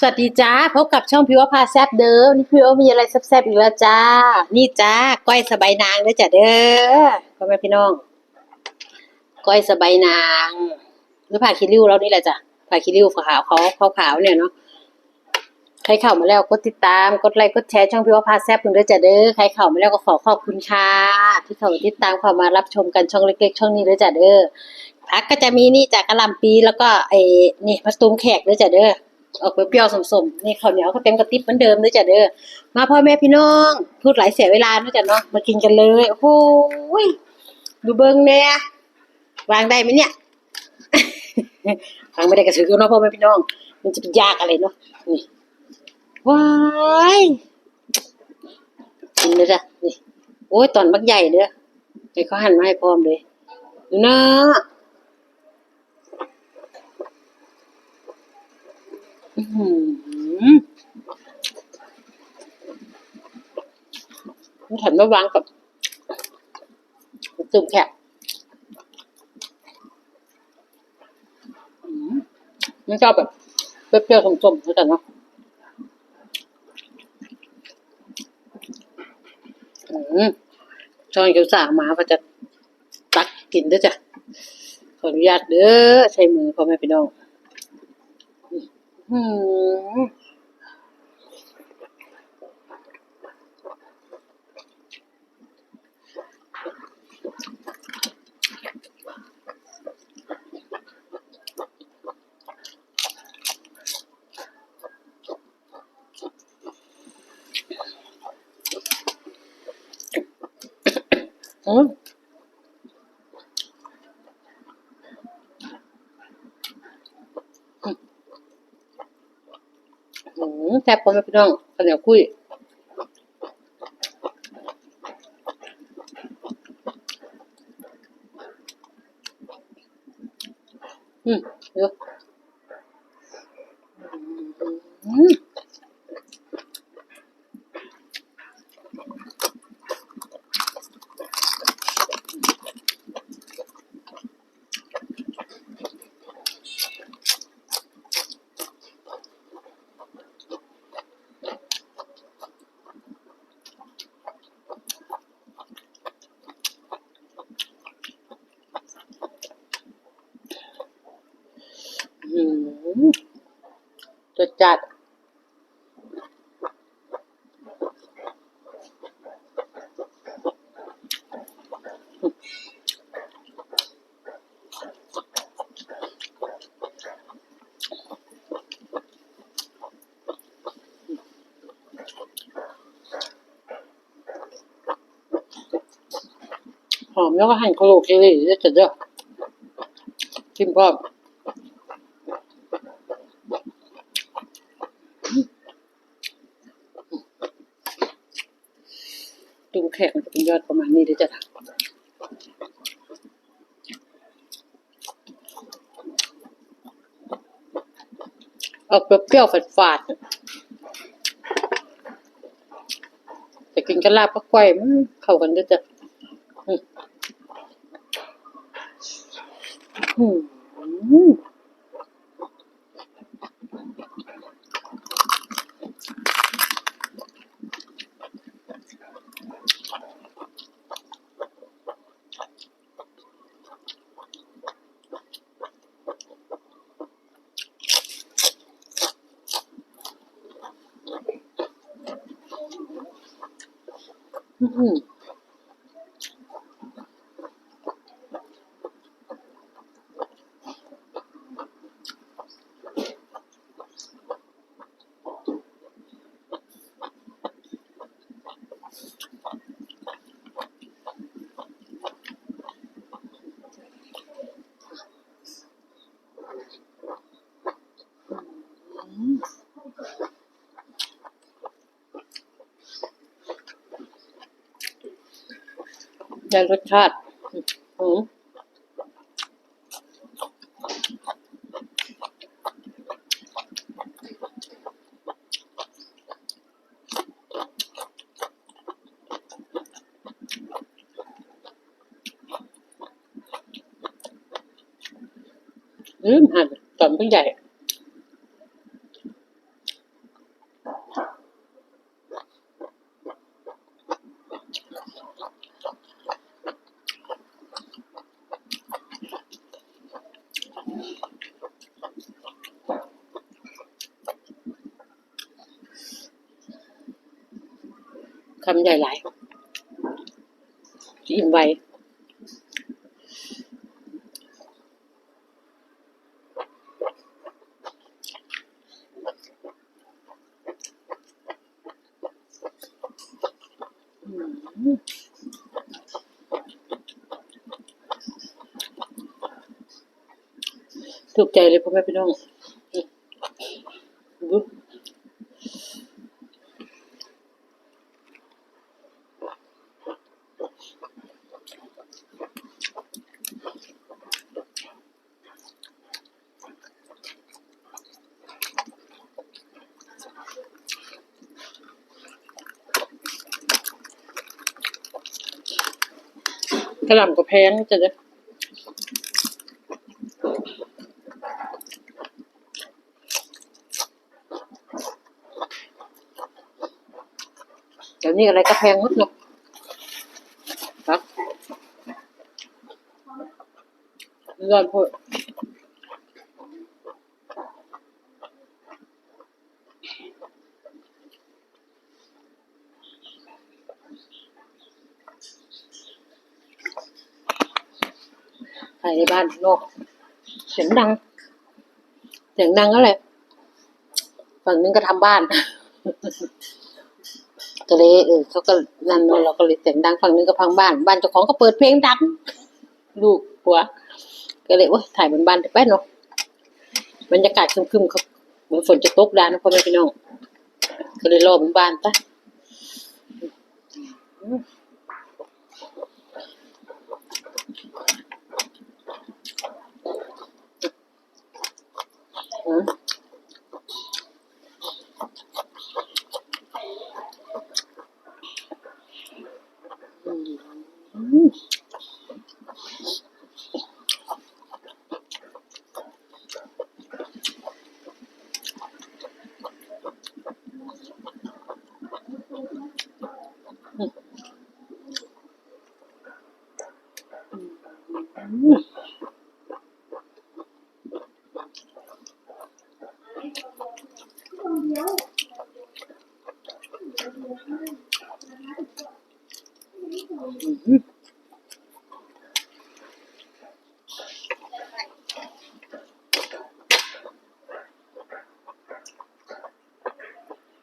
สวัสดีจ้าพบกับช่องพิวพาแซบเด้อนี่พิวมีอะไรแซบๆอีกแล้วจ้า นี่จ้าก้อยสบายนางเด้อจ้าเด้อพ่อแม่พี่น้องก้อยสบายนางหรือผ่าคิริ้วเรานี่แหละจ้ะผ่าคิริ้วขาวเขาขาวขาวเนี่ยเนาะใครเข้ามาแล้วกดติดตามกดไลค์กดแชร์ช่องพิวพาแซบเด้อจ้าเด้อใครเข้ามาแล้วก็ขอขอบคุณค่ะที่เข้ามาติดตามเข้ามารับชมกันช่องเล็กๆ ช่องนี้เด้อจ้าเด้อผักก็จะมีนี่จากกะลำปีแล้วก็ไอ้นี่มะตูมแขกเด้อจ้าเด้อ ออกเปรี้ยวๆสมๆนี่ข้าวเหนียวก็เต็มกระติบเหมือนเดิมเลยจ้ะเด้อมาพ่อแม่พี่น้อง พูดหลายเสียเวลาเนอะจ้ะเนาะมากินกันเลยโอ้โหยดูเบิ้งแน่วางได้ไหมเนี่ยวางไม่ได้กระถือเนาะพ่อแม่พี่น้อง มันจะเป็นยากอะไรเนาะนี่ว้ายกินเลยจ้ะนี่โอ้ยตอนบักใหญ่เด้อไอ้เขาหั่นมาให้พร้อมเลยดูนะ อื้อหือ มันแถมมาวางกับจุ่มแขกอืมมันชอบแบบเปรี้ยวๆส้มๆแล้วกันเนาะอช้อนเกี๊ยวสากมาก็จะตักกินด้วยจ้ะ ขออนุญาตเด้อใช้มือพ่อแม่พี่น้อง อืมอืมอืม แซ่บพ่อแม่พี่น้องข้าวเหนียวกุ้ยอืมเดี๋ยวอืม อืม จดจัด หอมแล้วก็หั่นกระโหลกเอเลยจะเด้อชิมพร้อม ดู แขกมันจะเป็นยอดประมาณนี้เดี๋ยวจะทำออกเปรี้ยวๆฝาดๆแต่กินกับลาบก็ก้อยเข้ากันเดี๋ยวจะอืม อืม ได้รสชาติอืมลืมหั่นตอนผู้ใหญ่ คำใหญ่หลายอิ่มไวถูกใจเลยพ่อแม่พี่น้องอืมดู กระหล่ำก็แพงจะจะเดี๋ยวนี้อะไรก็แพงหมดเนาะครับยอดพูดายในบ้านนอกเสียงดัง เสียงดังอะไรฝั่งนึงก็ทำบ้าน ก็เลยเออเขาก็นั่นเนอะเราก็เลยเสียงดังฝั่งนึงก็พังบ้าน บ้านเจ้าของก็เปิดเพลงดังลูกปัว ก็เลยว่าถ่ายบนบ้านไปเนาะบรรยากาศคึมๆเขาเหมือนฝนจะตกดานะพ่อแม่พี่น้องก็เลยรอบนบ้านปะ